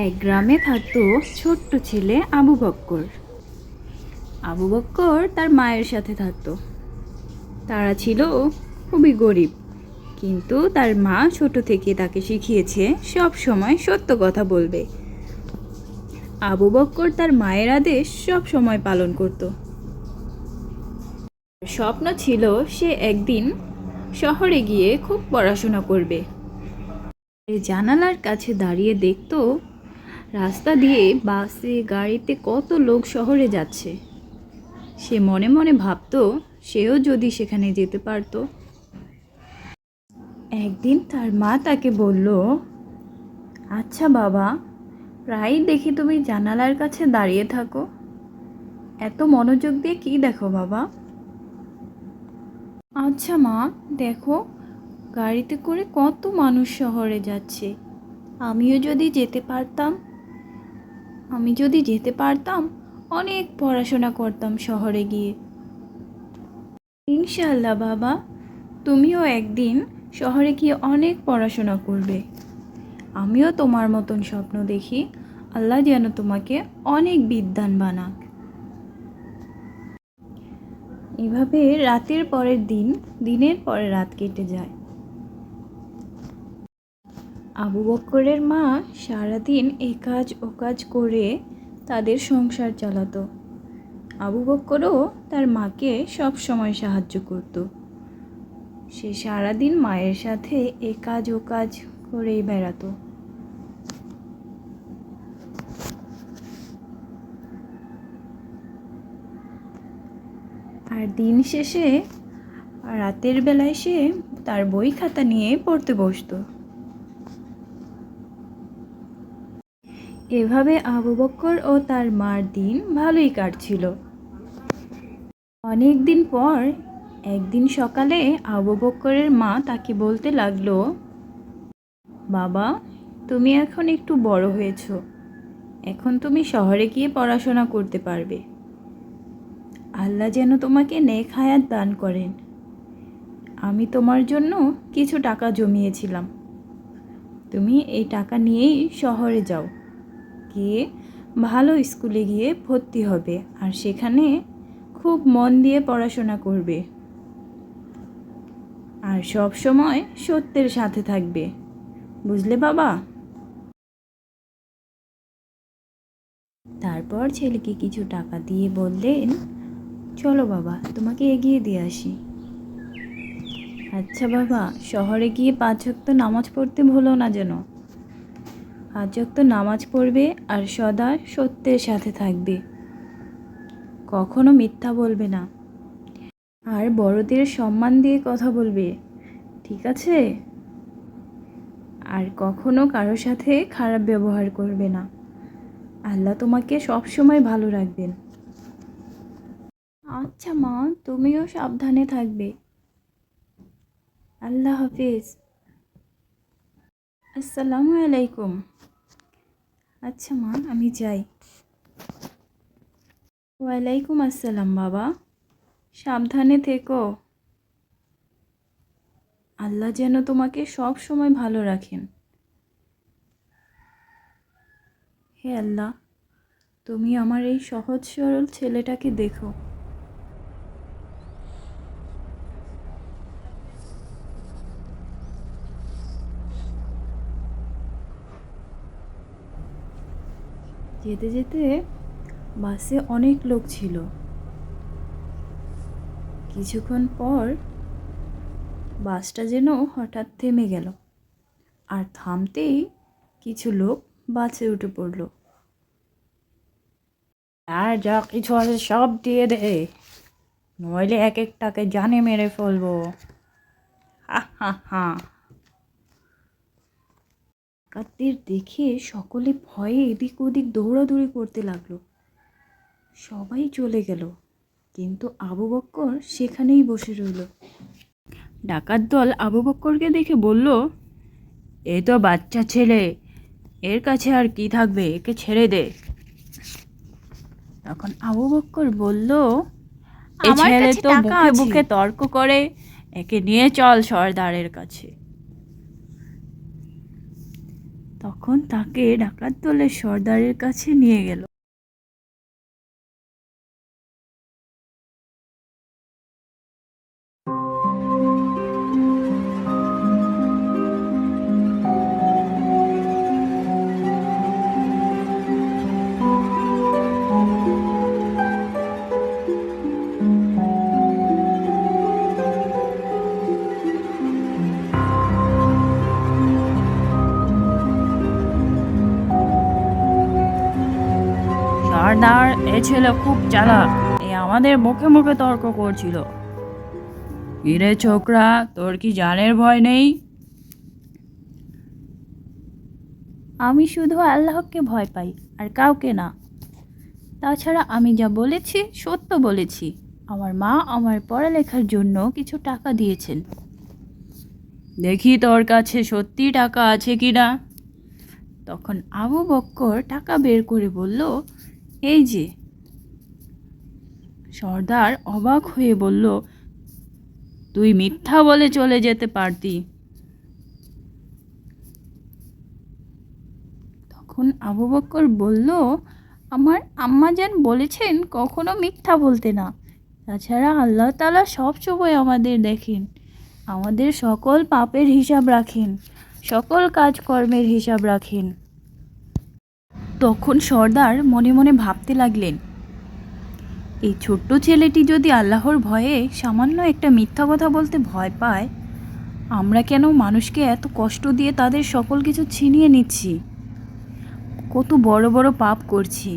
এক গ্রামে থাকতো ছোট্ট ছেলে আবু বক্কর। আবু বক্কর তার মায়ের সাথে থাকতো। তারা ছিল খুবই গরিব, কিন্তু তার মা ছোট থেকে তাকে শিখিয়েছে সব সময় সত্য কথা বলবে। আবু বক্কর তার মায়ের আদেশ সব সময় পালন করত। স্বপ্ন ছিল সে একদিন শহরে গিয়ে খুব পড়াশোনা করবে। জানালার কাছে দাঁড়িয়ে দেখতো রাস্তা দিয়ে বাসে, গাড়িতে কত লোক শহরে যাচ্ছে। সে মনে মনে ভাবতো সেও যদি সেখানে যেতে পারতো। একদিন তার মা তাকে বলল আচ্ছা বাবা প্রায়ই দেখি তুমি জানালার কাছে দাঁড়িয়ে থাকো। এত মনোযোগ দিয়ে কি দেখো বাবা? আচ্ছা মা, দেখো, গাড়িতে করে কত মানুষ শহরে যাচ্ছে। আমিও যদি যেতে পারতাম আমি যদি যেতে পারতাম, অনেক পড়াশোনা করতাম শহরে গিয়ে। ইনশাল্লাহ বাবা, তুমিও একদিন শহরে গিয়ে অনেক পড়াশোনা করবে। আমিও তোমার মতন স্বপ্ন দেখি, আল্লাহ যেন তোমাকে অনেক বিদ্যান বানাক। এভাবে রাতের পরের দিন, দিনের পরে রাত কেটে যায়। আবু বক্করের মা সারাদিন এই কাজ ও কাজ করে তাদের সংসার চালাতো। আবু বক্করও তার মাকে সব সময় সাহায্য করত। সে সারাদিন মায়ের সাথে এ কাজ ও কাজ করেই বেড়াতো। আর দিন শেষে রাতের বেলায় সে তার বই খাতা নিয়ে পড়তে বসতো। এভাবে আবু বক্কর ও তার মার দিন ভালোই কাটছিল। অনেক দিন পর একদিন সকালে আবু বক্করের মা তাকে বলতে লাগল, বাবা, তুমি এখন একটু বড় হয়েছো। এখন তুমি শহরে গিয়ে পড়াশোনা করতে পারবে। আল্লাহ যেন তোমাকে নেক হায়াত দান করেন। আমি তোমার জন্য কিছু টাকা জমিয়েছিলাম। তুমি এই টাকা নিয়েই শহরে যাও। গিয়ে ভালো স্কুলে গিয়ে ভর্তি হবে আর সেখানে খুব মন দিয়ে পড়াশোনা করবে। আর সব সময় সত্যের সাথে থাকবে। বুঝলে বাবা? তারপর ছেলেকে কিছু টাকা দিয়ে বললেন, চলো বাবা, তোমাকে এগিয়ে দিয়ে আসি। আচ্ছা বাবা, শহরে গিয়ে পাঁচ ওয়াক্ত নামাজ পড়তে ভুলো না যেন। পাঁচ ওয়াক্ত নামাজ পড়বে আর সদা সত্যের সাথে থাকবে। কখনো মিথ্যা বলবে না। আর বড়দের সম্মান দিয়ে কথা বলবে। ঠিক আছে? আর কখনো কারোর সাথে খারাপ ব্যবহার করবে না। আল্লাহ তোমাকে সব সময় ভালো রাখবেন। আচ্ছা মা, তুমিও সাবধানে থাকবে। আল্লাহ হাফিজ। আসসালামু আলাইকুম। আচ্ছা মা, আমি যাই। ওয়ালাইকুম আসসালাম বাবা। সাবধানে থেকো। আল্লাহ যেন তোমাকে সব সময় ভালো রাখেন। হে আল্লাহ, তুমি আমার এই সহজ সরল ছেলেটাকে দেখো। যেতে যেতে বাসে অনেক লোক ছিল। কিছুক্ষণ পর বাসটা যেন হঠাৎ থেমে গেল আর থামতেই কিছু লোক বাসে উঠে পড়ল। আর যা কিছু আছে সব দিয়ে দে, নইলে এক একটাকে জানে মেরে ফেলব। হা হা হা। ডাকাতদের দেখে সকলে ভয়ে এদিক ওদিক দৌড়াদৌড়ি করতে লাগল। সবাই চলে গেল কিন্তু আবু বক্কর সেখানেই বসে রইল। ডাকাত দল আবু বক্করকে দেখে বলল এ তো বাচ্চা ছেলে এর কাছে আর কি থাকবে? একে ছেড়ে দে। তখন আবু বক্কর বলল আমার ছেলে তো বুকে বুকে তর্ক করে একে নিয়ে চল সর্দারের কাছে। তখন তাকে ডাকাত দলের সর্দারের কাছে নিয়ে গেল। এ ছেলে খুব চালাক। এ আমাদের মুখে মুখে তর্ক করছিল। কিরে ছোকরা তোর কি জানের ভয় নেই? আমি শুধু আল্লাহকে ভয় পাই আর কাউকে না। তাছাড়া আমি যা বলেছি সত্য বলেছি। আমার মা আমার পড়ালেখার জন্য কিছু টাকা দিয়েছেন। দেখি তোর কাছে সত্যি টাকা আছে কি না তখন আবু বক্কর টাকা বের করে বলল এই যে। সর্দার অবাক হয়ে বলল, তুই মিথ্যা বলে চলে যেতে পারতি। তখন আবু বক্কর বলল, আমার আম্মাজান বলেছেন কখনো মিথ্যা বলতে না। তাছাড়া আল্লাহ তালা সব সময় আমাদের দেখেন। আমাদের সকল পাপের হিসাব রাখেন। সকল কাজকর্মের হিসাব রাখেন। তখন সর্দার মনে মনে ভাবতে লাগলেন, এই ছোট্ট ছেলেটি যদি আল্লাহর ভয়ে সামান্য একটা মিথ্যা কথা বলতে ভয় পায়, আমরা কেন মানুষকে এত কষ্ট দিয়ে তাদের সকল কিছু ছিনিয়ে নিচ্ছি? কত বড় বড় পাপ করছি,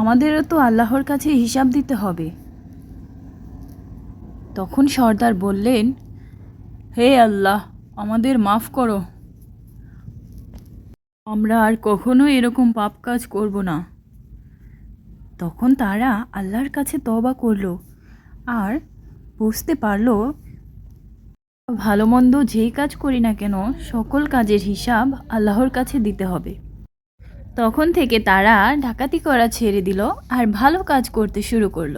আমাদেরও তো আল্লাহর কাছে হিসাব দিতে হবে। তখন সর্দার বললেন, হে আল্লাহ, আমাদের মাফ করো। আমরা আর কখনো এরকম পাপ কাজ করব না। তখন তারা আল্লাহর কাছে তবা করল আর বুঝতে পারল ভালো মন্দ যেই কাজ করি না কেন, সকল কাজের হিসাব আল্লাহর কাছে দিতে হবে। তখন থেকে তারা ডাকাতি করা ছেড়ে দিল আর ভালো কাজ করতে শুরু করল।